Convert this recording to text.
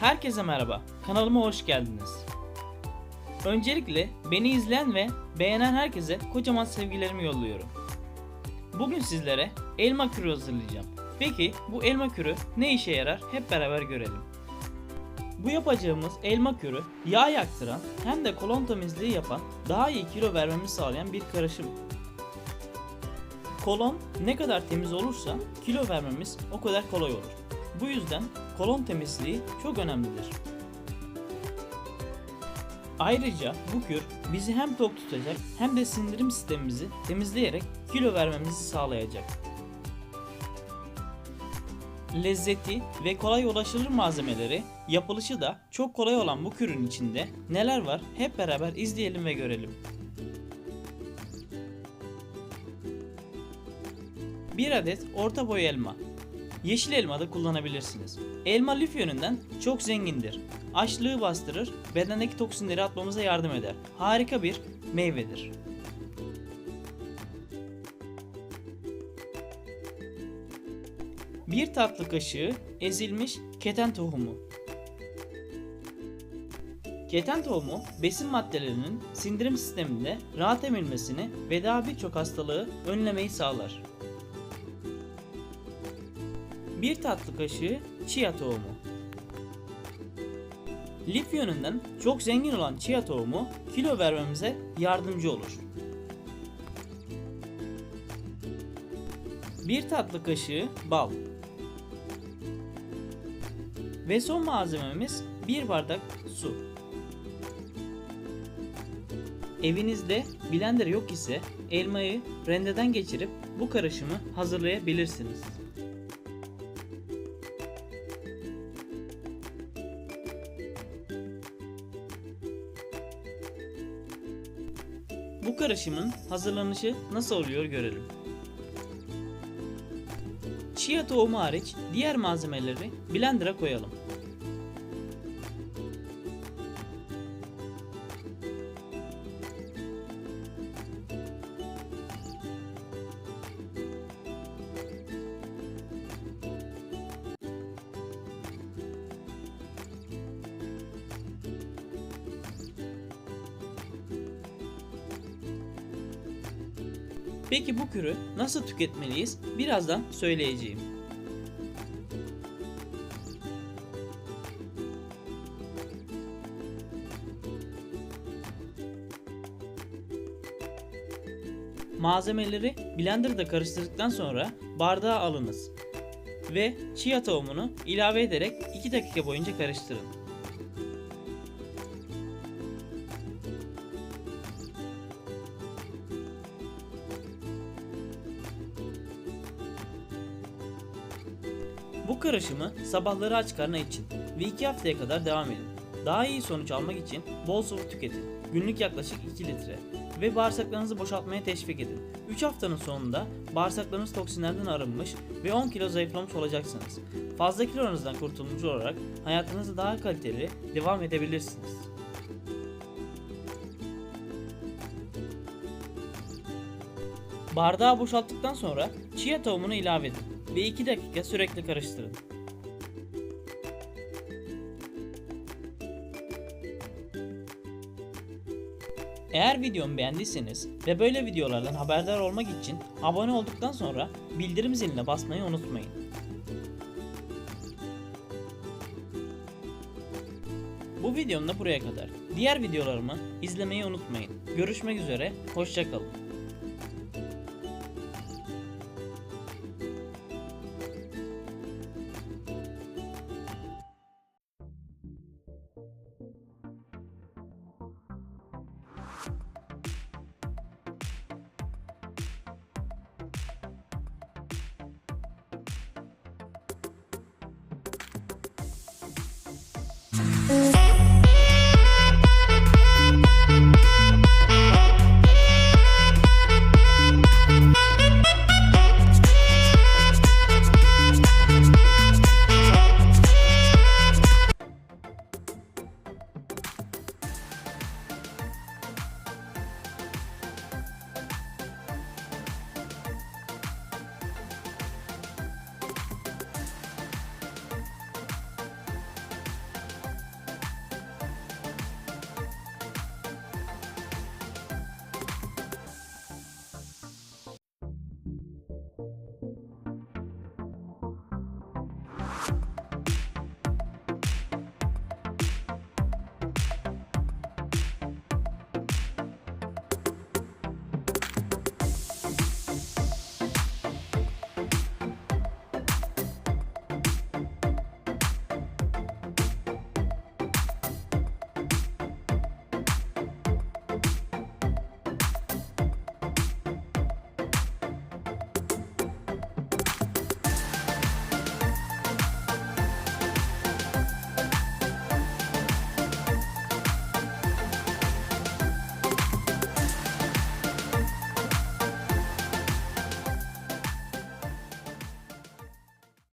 Herkese merhaba, kanalıma hoş geldiniz. Öncelikle beni izleyen ve beğenen herkese kocaman sevgilerimi yolluyorum. Bugün sizlere elma kürü hazırlayacağım. Peki bu elma kürü ne işe yarar hep beraber görelim. Bu yapacağımız elma kürü yağ yaktıran hem de kolon temizliği yapan daha iyi kilo vermemizi sağlayan bir karışım. Kolon ne kadar temiz olursa kilo vermemiz o kadar kolay olur. Bu yüzden kolon temizliği çok önemlidir. Ayrıca bu kür bizi hem tok tutacak hem de sindirim sistemimizi temizleyerek kilo vermemizi sağlayacak. Lezzeti ve kolay ulaşılır malzemeleri, yapılışı da çok kolay olan bu kürün içinde neler var hep beraber izleyelim ve görelim. 1 adet orta boy elma. Yeşil elma da kullanabilirsiniz. Elma lif yönünden çok zengindir. Açlığı bastırır, bedendeki toksinleri atmamıza yardım eder. Harika bir meyvedir. Bir tatlı kaşığı ezilmiş keten tohumu. Keten tohumu besin maddelerinin sindirim sisteminde rahat emilmesini ve daha birçok hastalığı önlemeyi sağlar. 1 tatlı kaşığı chia tohumu. Lif yönünden çok zengin olan chia tohumu kilo vermemize yardımcı olur. 1 tatlı kaşığı bal. Ve son malzememiz 1 bardak su. Evinizde blender yok ise elmayı rendeden geçirip bu karışımı hazırlayabilirsiniz. Bu karışımın hazırlanışı nasıl oluyor görelim. Chia tohumu hariç diğer malzemeleri blender'a koyalım. Peki bu kürü nasıl tüketmeliyiz? Birazdan söyleyeceğim. Malzemeleri blenderda karıştırdıktan sonra bardağa alınız ve chia tohumunu ilave ederek 2 dakika boyunca karıştırın. Bu karışımı sabahları aç karnına için ve 2 haftaya kadar devam edin. Daha iyi sonuç almak için bol sıvı tüketin. Günlük yaklaşık 2 litre ve bağırsaklarınızı boşaltmaya teşvik edin. 3 haftanın sonunda bağırsaklarınız toksinlerden arınmış ve 10 kilo zayıflamış olacaksınız. Fazla kilonuzdan kurtulmuş olarak hayatınızı daha kaliteli devam edebilirsiniz. Bardağı boşalttıktan sonra chia tohumunu ilave edin ve 2 dakika sürekli karıştırın. Eğer videomu beğendiyseniz ve böyle videolardan haberdar olmak için abone olduktan sonra bildirim ziline basmayı unutmayın. Bu videom da buraya kadar. Diğer videolarımı izlemeyi unutmayın. Görüşmek üzere, hoşçakalın.